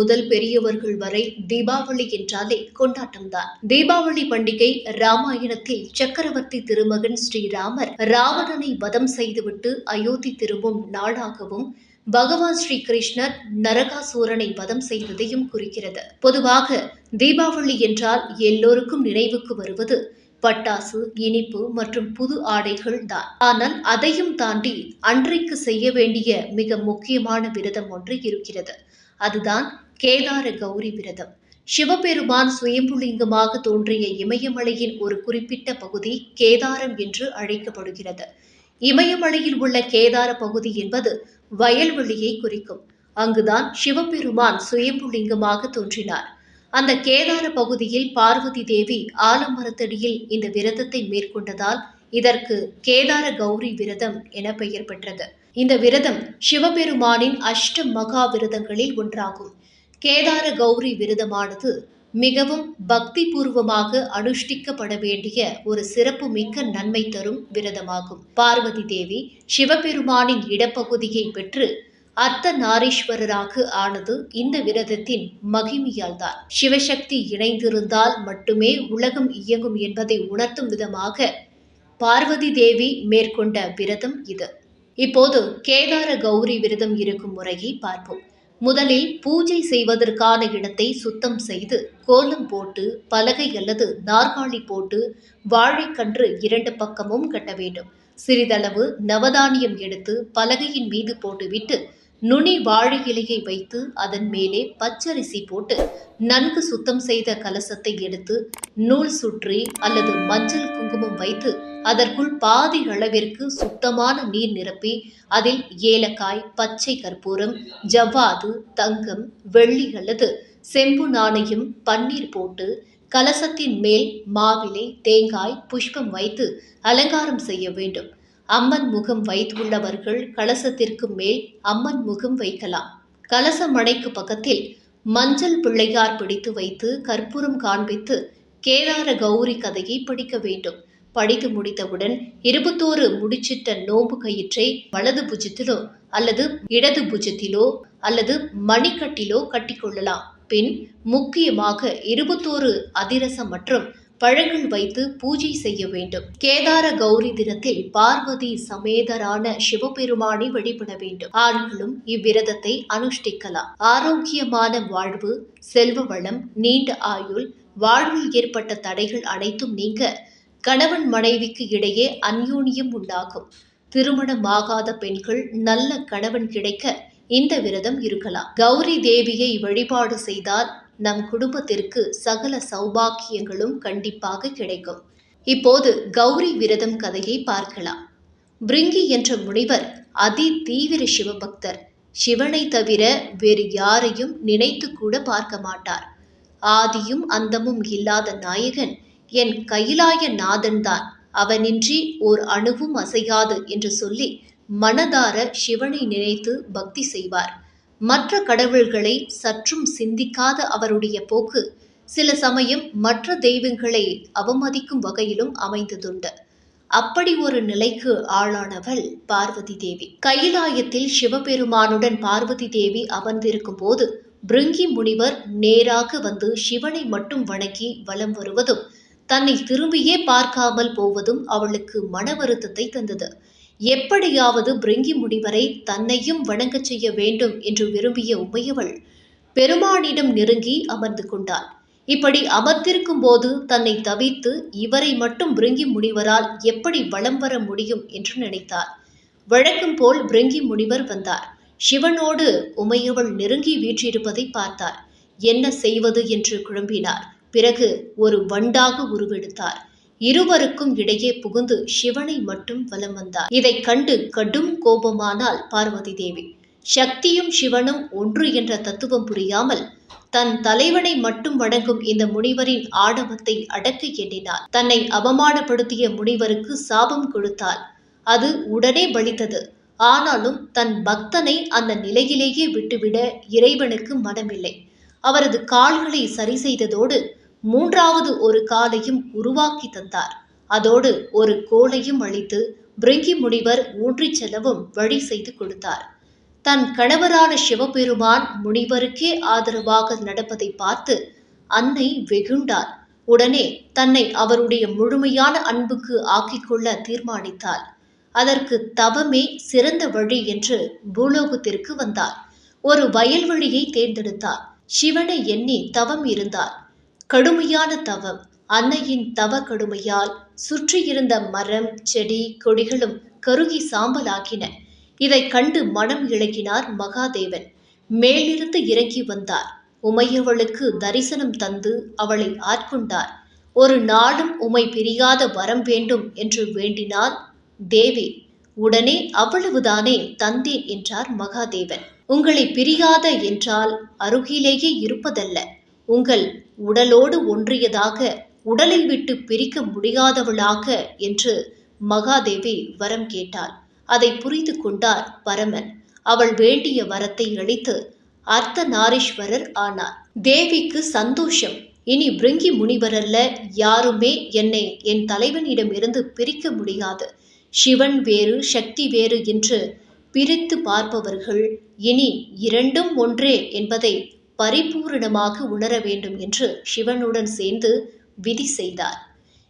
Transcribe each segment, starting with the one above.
முதல் பெரியவர்கள் வரை தீபாவளி என்றாலே கொண்டாட்டம்தான். தீபாவளி பண்டிகை ராமாயணத்தில் சக்கரவர்த்தி திருமகன் ஸ்ரீராமர் ராவணனை வதம் செய்துவிட்டு அயோத்தி திரும்பும் நாளாகவும் பகவான் ஸ்ரீ கிருஷ்ணர் நரகாசூரனை வதம் செய்ததையும் குறிக்கிறது. பொதுவாக தீபாவளி என்றால் எல்லோருக்கும் நினைவுக்கு வருவது பட்டாசு இனிப்பு மற்றும் புது ஆடைகள் தான். ஆனால் அதையும் தாண்டி அன்றைக்கு செய்ய வேண்டிய மிக முக்கியமான விரதம் ஒன்று இருக்கிறது. அதுதான் கேதார கௌரி விரதம். சிவபெருமான் சுயம்புலிங்கமாக தோன்றிய இமயமலையின் ஒரு குறிப்பிட்ட பகுதி கேதாரம் என்று அழைக்கப்படுகிறது. இமயமலையில் உள்ள கேதார பகுதி என்பது வயல்வெளியை குறிக்கும். அங்குதான் சிவபெருமான் சுயம்புலிங்கமாக தோன்றினார். அந்த கேதார பகுதியில் பார்வதி தேவி ஆலமரத்தடியில் இந்த விரதத்தை மேற்கொண்டதால் இதற்கு கேதார கௌரி விரதம் என பெயர் பெற்றது. இந்த விரதம் சிவபெருமானின் அஷ்ட மகா விரதங்களில் ஒன்றாகும். கேதார கௌரி விரதமானது மிகவும் பக்தி பூர்வமாக அனுஷ்டிக்கப்பட வேண்டிய ஒரு சிறப்பு மிக்க நன்மை தரும் விரதமாகும். பார்வதி தேவி சிவபெருமானின் இடப்பகுதியை பெற்று அர்த்த நாரீஸ்வரராக ஆனது இந்த விரதத்தின் மகிமையால் தான் சிவசக்தி இணைந்திருந்தால் மட்டுமே உலகம் இயங்கும் என்பதை உணர்த்தும் விதமாக பார்வதி தேவி மேற்கொண்ட விரதம் இது. இப்போது கேதார கௌரி விரதம் இருக்கும் முறையை பார்ப்போம். முதலில் பூஜை செய்வதற்கான இடத்தை சுத்தம் செய்து கோலம் போட்டு பலகை அல்லது நாற்காலி போட்டு வாழைக்கன்று இரண்டு பக்கமும் கட்ட வேண்டும். சிறிதளவு நவதானியம் எடுத்து பலகையின் மீது போட்டுவிட்டு நுனி வாழை இலையை வைத்து அதன் மேலே பச்சரிசி போட்டு நன்கு சுத்தம் செய்த கலசத்தை எடுத்து நூல் சுற்றி அல்லது மஞ்சள் குங்குமம் வைத்து அதற்குள் பாதி அளவிற்கு சுத்தமான நீர் நிரப்பி அதில் ஏலக்காய் பச்சை கற்பூரம் ஜவ்வாது தங்கம் வெள்ளி அல்லது செம்பு நாணயம் பன்னீர் போட்டு கலசத்தின் மேல் மாவிலை தேங்காய் புஷ்பம் வைத்து அலங்காரம் செய்ய வேண்டும். அம்மன் முகம் வைத்துள்ளவர்கள் கலசத்திற்கு மேல் அம்மன் முகம் வைக்கலாம். கலச மனைக்கு பக்கத்தில் மஞ்சள் பிள்ளையார் பிடித்து வைத்து கற்பூரம் காண்பித்து கேதார கௌரி கதையை படிக்க வேண்டும். படித்து முடித்தவுடன் இருபத்தோரு முடிச்சிட்ட நோம்பு கயிற்றை வலது புஜத்திலோ அல்லது இடது புஜத்திலோ அல்லது மணிக்கட்டிலோ கட்டிக்கொள்ளலாம். பின் முக்கியமாக இருபத்தோரு அதிரசம் மற்றும் பழங்கள் வைத்து பூஜை செய்ய வேண்டும். கேதார கௌரி தினத்தில் பார்வதி சமேதரான சிவபெருமானை வழிபட வேண்டும். ஆண்களும் இவ்விரதத்தை அனுஷ்டிக்கலாம். ஆரோக்கியமான வாழ்வு செல்வ வளம் நீண்ட ஆயுள் வாழ்வில் ஏற்பட்ட தடைகள் அனைத்தும் நீங்க கணவன் மனைவிக்கு இடையே அந்யோன்யம் உண்டாகும். திருமணமாகாத பெண்கள் நல்ல கணவன் கிடைக்க இந்த விரதம் இருக்கலாம். கௌரி தேவியை வழிபாடு செய்தால் நம் குடும்பத்திற்கு சகல சௌபாக்கியங்களும் கண்டிப்பாக கிடைக்கும். இப்போது கௌரி விரதம் கதையை பார்க்கலாம். பிரிங்கி என்ற முனிவர் அதி தீவிர சிவபக்தர். சிவனை தவிர வேறு யாரையும் நினைத்து கூட பார்க்க மாட்டார். ஆதியும் அந்தமும் இல்லாத நாயகன் என் கைலாய நாதன்தான். அவனின்றி ஓர் அணுவும் அசையாது என்று சொல்லி மனதார சிவனை நினைத்து பக்தி செய்வார். மற்ற கடவுள்களை சற்றும் சிந்திக்காத அவருடைய போக்கு சில சமயம் மற்ற தெய்வங்களை அவமதிக்கும் வகையிலும் அமைந்ததுண்டு. அப்படி ஒரு நிலைக்கு ஆளானவள் பார்வதி தேவி. கைலாயத்தில் சிவபெருமானுடன் பார்வதி தேவி அமர்ந்திருக்கும் போது பிருங்கி முனிவர் நேராக வந்து சிவனை மட்டும் வணங்கி வலம் வருவதும் தன்னை திரும்பியே பார்க்காமல் போவதும் அவளுக்கு மன வருத்தத்தை தந்தது. எப்படியாவது பிருங்கி முனிவரை தன்னையும் வணங்கச் செய்ய வேண்டும் என்று விரும்பிய உமையவள் பெருமானிடம் நெருங்கி அமர்ந்து கொண்டாள். இப்படி அமர்ந்திருக்கும் போது தன்னை தவித்து இவரை மட்டும் பிருங்கி முனிவரால் எப்படி வலம் வர முடியும் என்று நினைத்தார் வழக்கம் போல் பிருங்கி முனிவர் வந்தார். சிவனோடு உமையவள் நெருங்கி வீற்றிருப்பதை பார்த்தார் என்ன செய்வது என்று குழம்பினார். பிறகு ஒரு வண்டாக உருவெடுத்தார். இருவருக்கும் இடையே புகுந்து சிவனை மட்டும் வலம் வந்தார். இதைக் கண்டு கடும் கோபமானால் பார்வதி தேவி. சக்தியும் சிவனும் ஒன்று என்ற தத்துவம் புரியாமல் தன் தலைவனை மட்டும் வணங்கும் இந்த முனிவரின் ஆடவத்தை அடக்க எண்ணினார் தன்னை அவமானப்படுத்திய முனிவருக்கு சாபம் கொடுத்தாள். அது உடனே பலித்தது. ஆனாலும் தன் பக்தனை அந்த நிலையிலேயே விட்டுவிட இறைவனுக்கு மனமில்லை. அவரது கால்களை சரி செய்ததோடு மூன்றாவது ஒரு காலையும் உருவாக்கி தந்தார். அதோடு ஒரு கோலையும் அளித்து பிருங்கி முனிவர் ஊன்றிச் செல்லவும் வழி செய்து கொடுத்தார். தன் கணவரான சிவபெருமான் முனிவருக்கே ஆதரவாக நடப்பதை பார்த்து அன்னை வெகுண்டார். உடனே தன்னை அவருடைய முழுமையான அன்புக்கு ஆக்கிக்கொள்ள தீர்மானித்தாள். அதற்கு தவமே சிறந்த வழி என்று பூலோகத்திற்கு வந்தார். ஒரு வயல்வெளியை தேர்ந்தெடுத்தார். சிவனை எண்ணி தவம் இருந்தார். கடுமையான தவம். அன்னையின் தவ கடுமையால் சுற்றியிருந்த மரம் செடி கொடிகளும் கருகி சாம்பலாகின. இதைக் கண்டு மனம் இழகினார் மகாதேவன். மேலிருந்து இறங்கி வந்தார். உமையவளுக்கு தரிசனம் தந்து அவளை ஆட்கொண்டார். ஒரு நாளும் உமை பிரியாத வரம் வேண்டும் என்று வேண்டினாள் தேவி. உடனே அவ்வளவுதானே தந்தேன் என்றார் மகாதேவன். உங்களை பிரியாத என்றால் அருகிலேயே இருப்பதல்ல. உங்கள் உடலோடு ஒன்றியதாக உடலை விட்டு பிரிக்க முடியாதவளாக என்று மகாதேவி வரம் கேட்டாள். அதை புரிந்து கொண்டார் பரமன். அவள் வேண்டிய வரத்தை அளித்து அர்த்த நாரீஸ்வரர் ஆனார். தேவிக்கு சந்தோஷம். இனி பிருங்கி முனிவரல்ல யாருமே என்னை என் தலைவனிடமிருந்து பிரிக்க முடியாது. சிவன் வேறு சக்தி வேறு என்று பிரித்து பார்ப்பவர்கள் இனி இரண்டும் ஒன்றே என்பதை பரிபூரணமாக உணர வேண்டும் என்று சிவனுடன் சேர்ந்து விதி செய்தார்.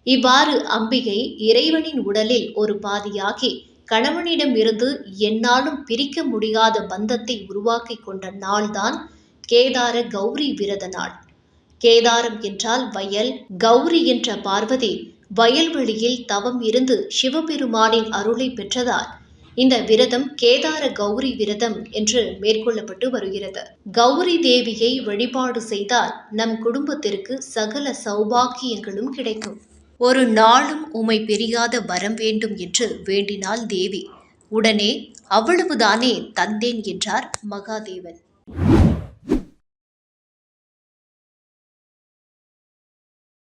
இவ்வாறு அம்பிகை இறைவனின் உடலில் ஒரு பாதியாகி கணவனிடமிருந்து என்னாலும் பிரிக்க முடியாத பந்தத்தை உருவாக்கி கொண்ட நாள்தான் கேதார கௌரி விரத நாள். கேதாரம் என்றால் வயல் கௌரி என்ற பார்வதி வயல்வெளியில் தவம் இருந்து சிவபெருமானின் அருளை பெற்றதால் இந்த விரதம் கேதார கௌரி விரதம் என்று மேற்கொள்ளப்பட்டு வருகிறது. கௌரி தேவியை வழிபாடு செய்தால் நம் குடும்பத்திற்கு சகல சௌபாக்கியங்களும் கிடைக்கும். ஒரு நாளும் உமை பிரியாத வரம் வேண்டும் என்று வேண்டினாள் தேவி. உடனே அவ்வளவுதானே தந்தேன் என்றார் மகாதேவன்.